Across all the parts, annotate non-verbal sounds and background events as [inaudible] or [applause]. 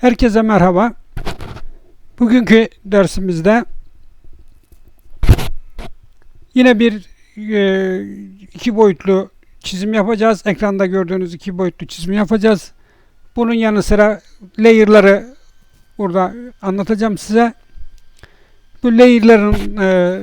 Herkese merhaba. Bugünkü dersimizde yine bir e, iki boyutlu çizim yapacağız. Ekranda gördüğünüz iki boyutlu çizimi yapacağız. Bunun yanı sıra layer'ları burada anlatacağım size. Bu layer'ların e,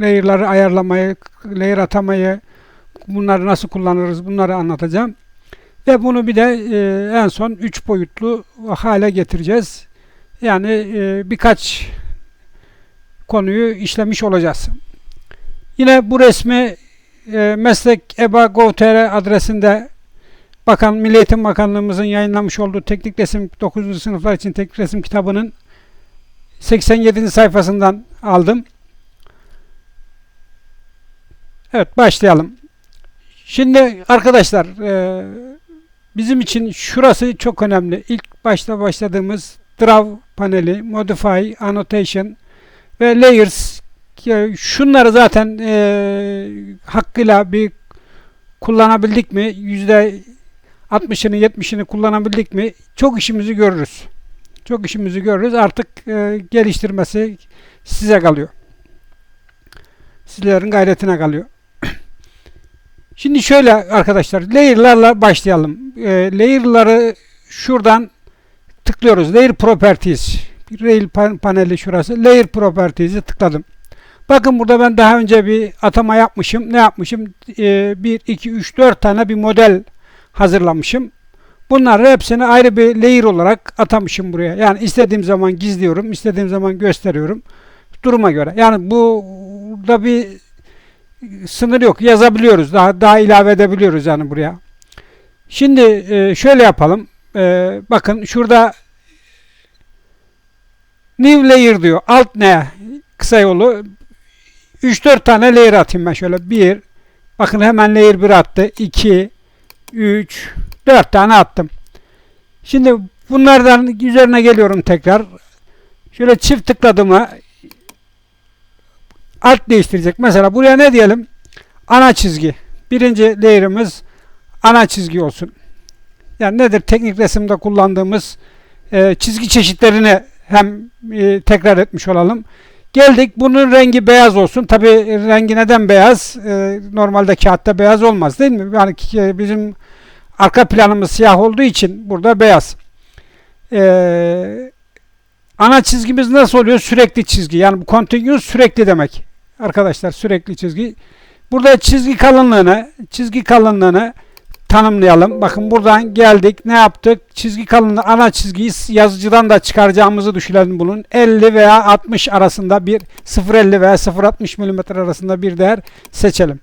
layer'ları ayarlamayı, layer atamayı, bunları nasıl kullanırız bunları anlatacağım. Ve bunu bir de e, en son 3 boyutlu hale getireceğiz. Yani e, birkaç konuyu işlemiş olacağız. Yine bu resmi e, meslek eba.gov.tr adresinde Bakan Milli Eğitim Bakanlığımızın yayınlamış olduğu teknik resim 9. sınıflar için teknik resim kitabının 87. sayfasından aldım. Evet başlayalım. Şimdi arkadaşlar e, bizim için şurası çok önemli. İlk başta başladığımız Draw paneli, Modify, Annotation ve Layers şunları zaten e, hakkıyla bir kullanabildik mi? Yüzde 60'ını 70'ini kullanabildik mi? Çok işimizi görürüz. Çok işimizi görürüz. Artık e, geliştirmesi size kalıyor. Sizlerin gayretine kalıyor. Şimdi şöyle arkadaşlar layer'larla başlayalım. E, layer'ları şuradan tıklıyoruz. Layer Properties. Rail pan- paneli şurası. Layer Properties'i tıkladım. Bakın burada ben daha önce bir atama yapmışım. Ne yapmışım? E, 1, 2, 3, 4 tane bir model hazırlamışım. Bunları hepsini ayrı bir layer olarak atamışım buraya. Yani istediğim zaman gizliyorum, istediğim zaman gösteriyorum. Duruma göre. Yani bu da bir sınır yok. Yazabiliyoruz. Daha daha ilave edebiliyoruz yani buraya. Şimdi e, şöyle yapalım. E, bakın şurada new layer diyor. Alt ne? Kısa yolu 3-4 tane layer atayım ben şöyle. 1 Bakın hemen layer 1 attı. 2 3 4 tane attım. Şimdi bunlardan üzerine geliyorum tekrar. Şöyle çift tıkladığımı alt değiştirecek. Mesela buraya ne diyelim? Ana çizgi. Birinci layer'ımız ana çizgi olsun. Yani nedir? Teknik resimde kullandığımız e, çizgi çeşitlerini hem e, tekrar etmiş olalım. Geldik. Bunun rengi beyaz olsun. Tabi rengi neden beyaz? E, normalde kağıtta beyaz olmaz değil mi? Yani ki- bizim arka planımız siyah olduğu için burada beyaz. E, ana çizgimiz nasıl oluyor? Sürekli çizgi. Yani bu continuous sürekli demek. Arkadaşlar sürekli çizgi. Burada çizgi kalınlığını, çizgi kalınlığını tanımlayalım. Bakın buradan geldik. Ne yaptık? Çizgi kalınlığı ana çizgiyi yazıcıdan da çıkaracağımızı düşünelim bunun. 50 veya 60 arasında bir 0.50 veya 0.60 mm arasında bir değer seçelim.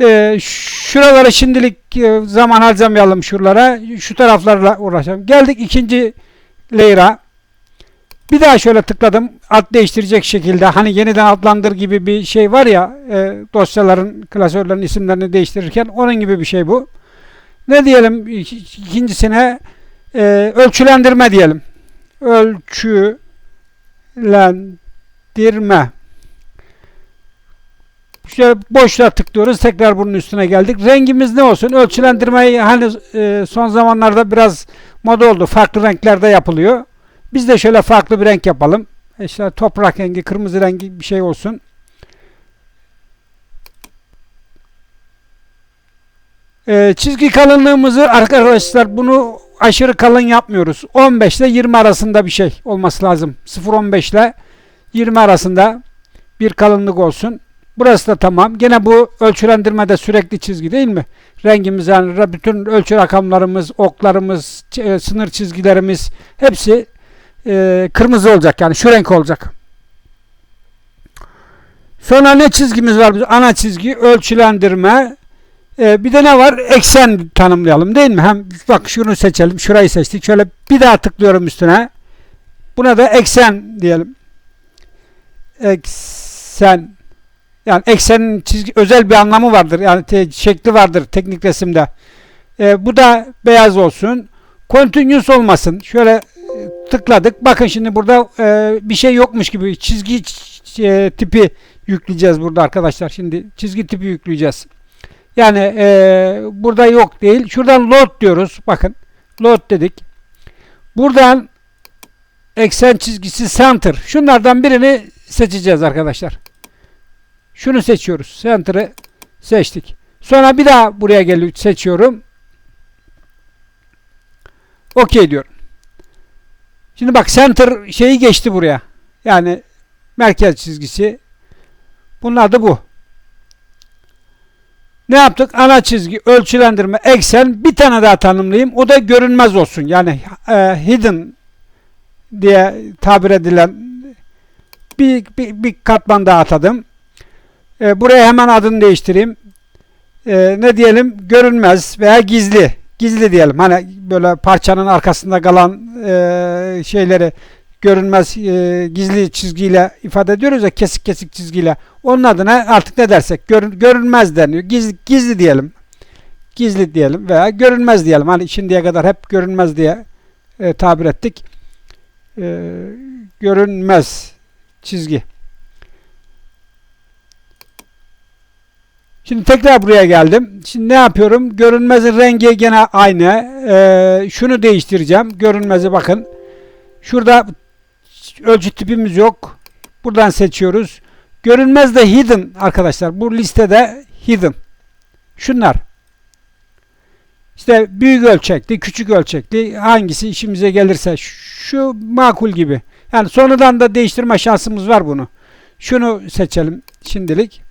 Ee, şuraları şimdilik e, zaman harcamayalım şuralara. Şu taraflarla uğraşalım. Geldik ikinci layer'a. Bir daha şöyle tıkladım. Ad değiştirecek şekilde hani yeniden adlandır gibi bir şey var ya e, dosyaların, klasörlerin isimlerini değiştirirken onun gibi bir şey bu. Ne diyelim ik- ikincisine e, ölçülendirme diyelim. Ölçülendirme. Şöyle boşluğa tıklıyoruz. Tekrar bunun üstüne geldik. Rengimiz ne olsun? Ölçülendirmeyi hani e, son zamanlarda biraz moda oldu. Farklı renklerde yapılıyor. Biz de şöyle farklı bir renk yapalım. İşte toprak rengi, kırmızı rengi bir şey olsun. Ee, çizgi kalınlığımızı arkadaşlar bunu aşırı kalın yapmıyoruz. 15 ile 20 arasında bir şey olması lazım. 0-15 ile 20 arasında bir kalınlık olsun. Burası da tamam. Gene bu ölçülendirmede sürekli çizgi değil mi? Rengimiz yani bütün ölçü rakamlarımız, oklarımız, e, sınır çizgilerimiz hepsi e, kırmızı olacak yani şu renk olacak. Sonra ne çizgimiz var? bizim? Ana çizgi, ölçülendirme. E, bir de ne var? Eksen tanımlayalım değil mi? Hem bak şunu seçelim. Şurayı seçtik. Şöyle bir daha tıklıyorum üstüne. Buna da eksen diyelim. Eksen. Yani eksenin çizgi özel bir anlamı vardır. Yani te- şekli vardır teknik resimde. E, bu da beyaz olsun. Continuous olmasın. Şöyle tıkladık. Bakın şimdi burada e, bir şey yokmuş gibi çizgi e, tipi yükleyeceğiz burada arkadaşlar. Şimdi çizgi tipi yükleyeceğiz. Yani e, burada yok değil. Şuradan load diyoruz. Bakın load dedik. Buradan eksen çizgisi center. Şunlardan birini seçeceğiz arkadaşlar. Şunu seçiyoruz. Center'ı seçtik. Sonra bir daha buraya gelip seçiyorum. OK diyorum. Şimdi bak center şeyi geçti buraya. Yani merkez çizgisi. Bunun adı bu. Ne yaptık? Ana çizgi, ölçülendirme, eksen bir tane daha tanımlayayım. O da görünmez olsun. Yani e, hidden diye tabir edilen bir, bir, bir katman daha atadım. E, buraya hemen adını değiştireyim. E, ne diyelim? Görünmez veya gizli. Gizli diyelim. Hani böyle parçanın arkasında kalan e, şeyleri görünmez e, gizli çizgiyle ifade ediyoruz ya kesik kesik çizgiyle. Onun adına artık ne dersek görün, görünmez deniyor. Gizli, gizli diyelim. Gizli diyelim veya görünmez diyelim. Hani şimdiye kadar hep görünmez diye e, tabir ettik. E, görünmez çizgi. Şimdi tekrar buraya geldim. Şimdi ne yapıyorum? Görünmezin rengi gene aynı. Ee, şunu değiştireceğim. Görünmezi bakın. Şurada ölçü tipimiz yok. Buradan seçiyoruz. Görünmez de hidden arkadaşlar. Bu listede hidden. Şunlar. İşte büyük ölçekli, küçük ölçekli hangisi işimize gelirse şu makul gibi. Yani sonradan da değiştirme şansımız var bunu. Şunu seçelim şimdilik.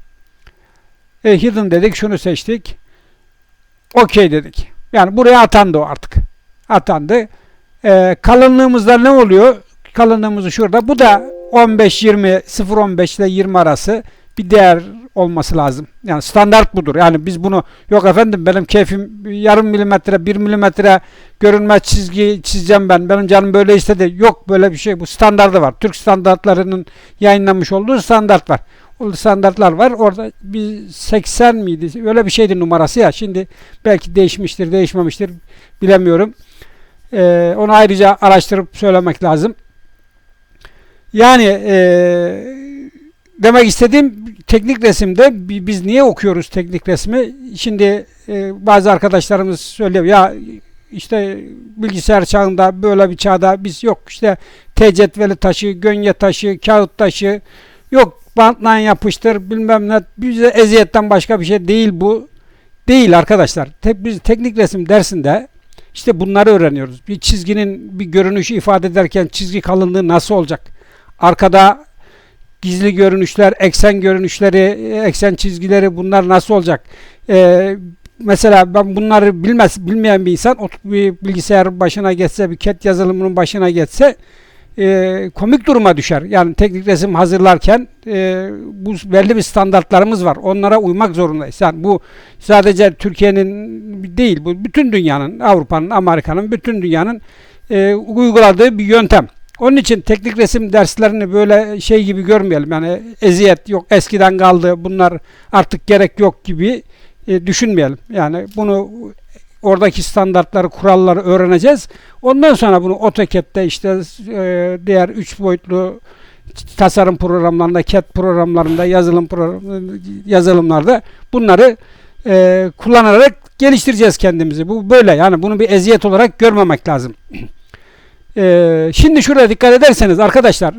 E, hidden dedik. Şunu seçtik. OK dedik. Yani buraya atandı o artık. Atandı. E, kalınlığımızda ne oluyor? Kalınlığımızı şurada. Bu da 15-20, 0-15 ile 20 arası bir değer olması lazım. Yani standart budur. Yani biz bunu yok efendim benim keyfim yarım milimetre, bir milimetre görünmez çizgi çizeceğim ben. Benim canım böyle istedi. Yok böyle bir şey. Bu standardı var. Türk standartlarının yayınlanmış olduğu standart var. Standartlar var. Orada bir 80 miydi? Öyle bir şeydi numarası ya. Şimdi belki değişmiştir, değişmemiştir. Bilemiyorum. Ee, onu ayrıca araştırıp söylemek lazım. Yani e, demek istediğim teknik resimde biz niye okuyoruz teknik resmi? Şimdi e, bazı arkadaşlarımız söylüyor ya işte bilgisayar çağında böyle bir çağda biz yok işte T cetveli taşı, gönye taşı, kağıt taşı yok bantla yapıştır bilmem ne bize eziyetten başka bir şey değil bu. Değil arkadaşlar. Tek, biz teknik resim dersinde işte bunları öğreniyoruz. Bir çizginin bir görünüşü ifade ederken çizgi kalınlığı nasıl olacak? Arkada gizli görünüşler, eksen görünüşleri, eksen çizgileri bunlar nasıl olacak? Ee, mesela ben bunları bilmez, bilmeyen bir insan bir bilgisayar başına geçse, bir CAD yazılımının başına geçse e, komik duruma düşer. Yani teknik resim hazırlarken e, bu belli bir standartlarımız var. Onlara uymak zorundayız. Yani bu sadece Türkiye'nin değil, bu bütün dünyanın, Avrupa'nın, Amerika'nın, bütün dünyanın e, uyguladığı bir yöntem. Onun için teknik resim derslerini böyle şey gibi görmeyelim. Yani eziyet yok, eskiden kaldı, bunlar artık gerek yok gibi e, düşünmeyelim. Yani bunu oradaki standartları, kuralları öğreneceğiz. Ondan sonra bunu AutoCAD'de işte e, diğer üç boyutlu tasarım programlarında, CAD programlarında, yazılım program, yazılımlarda bunları e, kullanarak geliştireceğiz kendimizi. Bu böyle yani bunu bir eziyet olarak görmemek lazım. e, şimdi şuraya dikkat ederseniz arkadaşlar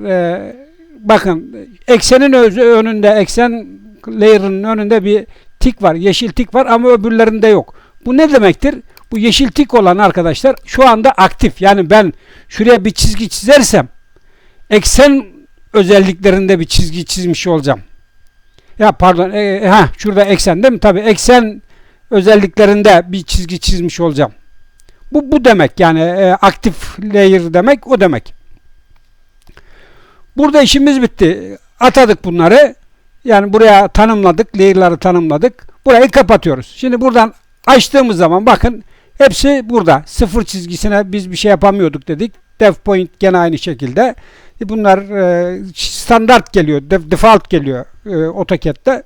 bakın eksenin önünde, eksen layer'ın önünde bir tik var, yeşil tik var ama öbürlerinde yok. Bu ne demektir? Bu yeşil tik olan arkadaşlar şu anda aktif. Yani ben şuraya bir çizgi çizersem eksen özelliklerinde bir çizgi çizmiş olacağım. Ya pardon, e, e, ha şurada eksen değil mi? Tabii eksen özelliklerinde bir çizgi çizmiş olacağım. Bu bu demek yani e, aktif layer demek o demek. Burada işimiz bitti. Atadık bunları. Yani buraya tanımladık, layer'ları tanımladık. Burayı kapatıyoruz. Şimdi buradan Açtığımız zaman bakın hepsi burada. Sıfır çizgisine biz bir şey yapamıyorduk dedik. Dev point gene aynı şekilde. E, bunlar e, standart geliyor. Default geliyor e, AutoCAD'de.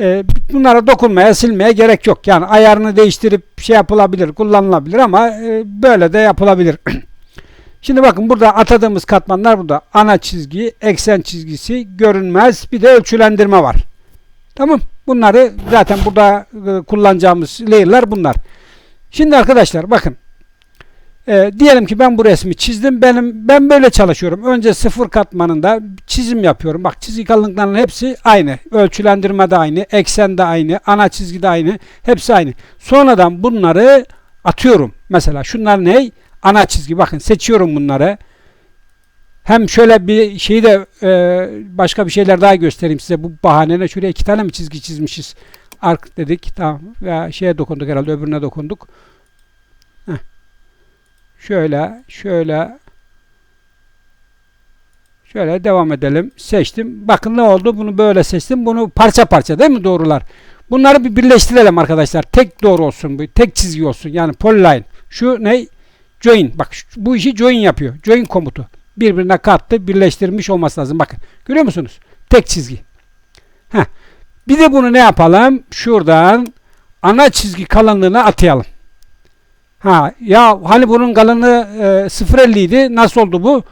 E, bunlara dokunmaya, silmeye gerek yok. Yani ayarını değiştirip şey yapılabilir, kullanılabilir ama böyle de yapılabilir. [clears throat] Şimdi bakın burada atadığımız katmanlar burada. Ana çizgi, eksen çizgisi, görünmez bir de ölçülendirme var. Tamam. Bunları zaten burada e, kullanacağımız layer'lar bunlar. Şimdi arkadaşlar bakın. E, diyelim ki ben bu resmi çizdim. Benim ben böyle çalışıyorum. Önce sıfır katmanında çizim yapıyorum. Bak çizgi kalınlıklarının hepsi aynı. Ölçülendirme de aynı, eksen de aynı, ana çizgi de aynı. Hepsi aynı. Sonradan bunları atıyorum. Mesela şunlar ne? Ana çizgi. Bakın seçiyorum bunları. Hem şöyle bir şeyi de e, başka bir şeyler daha göstereyim size. Bu bahaneyle şuraya iki tane mi çizgi çizmişiz? Ark dedik. Tamam. Ya şeye dokunduk herhalde. Öbürüne dokunduk. Heh. Şöyle, şöyle şöyle devam edelim. Seçtim. Bakın ne oldu? Bunu böyle seçtim. Bunu parça parça değil mi doğrular? Bunları bir birleştirelim arkadaşlar. Tek doğru olsun bu. Tek çizgi olsun. Yani polyline. Şu ne? Join. Bak bu işi join yapıyor. Join komutu. Birbirine kattı. Birleştirmiş olması lazım. Bakın. Görüyor musunuz? Tek çizgi. Heh. Bir de bunu ne yapalım? Şuradan ana çizgi kalınlığına atayalım. Ha ya hani bunun kalınlığı e, 0.50 idi. Nasıl oldu bu?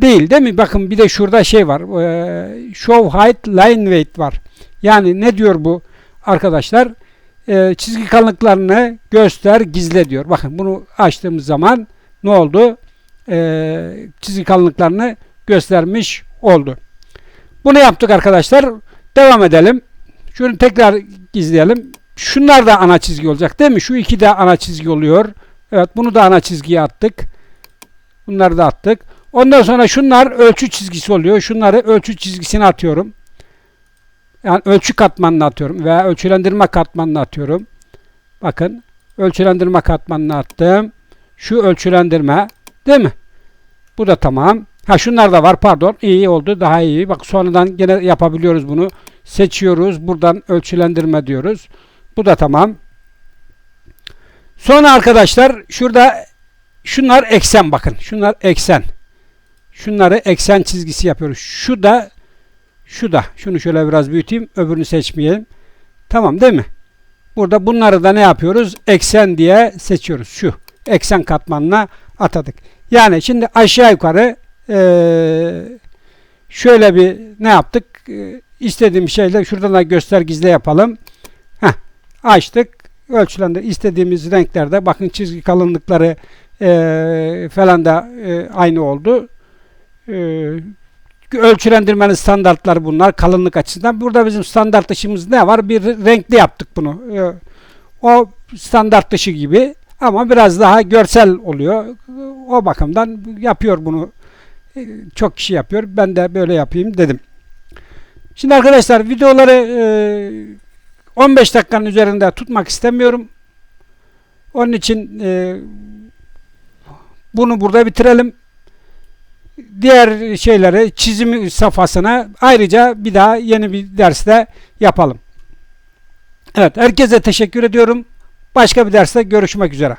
Değil değil mi? Bakın bir de şurada şey var. E, show height line weight var. Yani ne diyor bu arkadaşlar? E, çizgi kalınlıklarını göster gizle diyor. Bakın bunu açtığımız zaman ne oldu? E, çizgi kalınlıklarını göstermiş oldu. Bunu yaptık arkadaşlar. Devam edelim. Şunu tekrar gizleyelim. Şunlar da ana çizgi olacak değil mi? Şu iki de ana çizgi oluyor. Evet bunu da ana çizgiye attık. Bunları da attık. Ondan sonra şunlar ölçü çizgisi oluyor. Şunları ölçü çizgisine atıyorum. Yani ölçü katmanına atıyorum veya ölçülendirme katmanına atıyorum. Bakın ölçülendirme katmanına attım. Şu ölçülendirme değil mi? Bu da tamam. Ha şunlar da var pardon. İyi oldu daha iyi. Bak sonradan gene yapabiliyoruz bunu. Seçiyoruz. Buradan ölçülendirme diyoruz. Bu da tamam. Sonra arkadaşlar şurada şunlar eksen bakın. Şunlar eksen. Şunları eksen çizgisi yapıyoruz. Şu da şu da. Şunu şöyle biraz büyüteyim. Öbürünü seçmeyelim. Tamam değil mi? Burada bunları da ne yapıyoruz? Eksen diye seçiyoruz. Şu. Eksen katmanına atadık. Yani şimdi aşağı yukarı eee, şöyle bir ne yaptık? Eee, istediğim şeyle şuradan da göster gizle yapalım. Heh, açtık. Ölçülendi. istediğimiz renklerde bakın çizgi kalınlıkları eee, falan da eee, aynı oldu. Eee, ölçülendirmenin standartları bunlar kalınlık açısından. Burada bizim standart dışımız ne var? Bir renkli yaptık bunu. Eee, o standart dışı gibi ama biraz daha görsel oluyor. O bakımdan yapıyor bunu. Eee, Çok kişi yapıyor. Ben de böyle yapayım dedim. Şimdi arkadaşlar videoları eee 15 dakikanın üzerinde tutmak istemiyorum. Onun için eee, bunu burada bitirelim. Diğer şeyleri çizim safhasına ayrıca bir daha yeni bir derste yapalım. Evet herkese teşekkür ediyorum. Başka bir derste görüşmek üzere.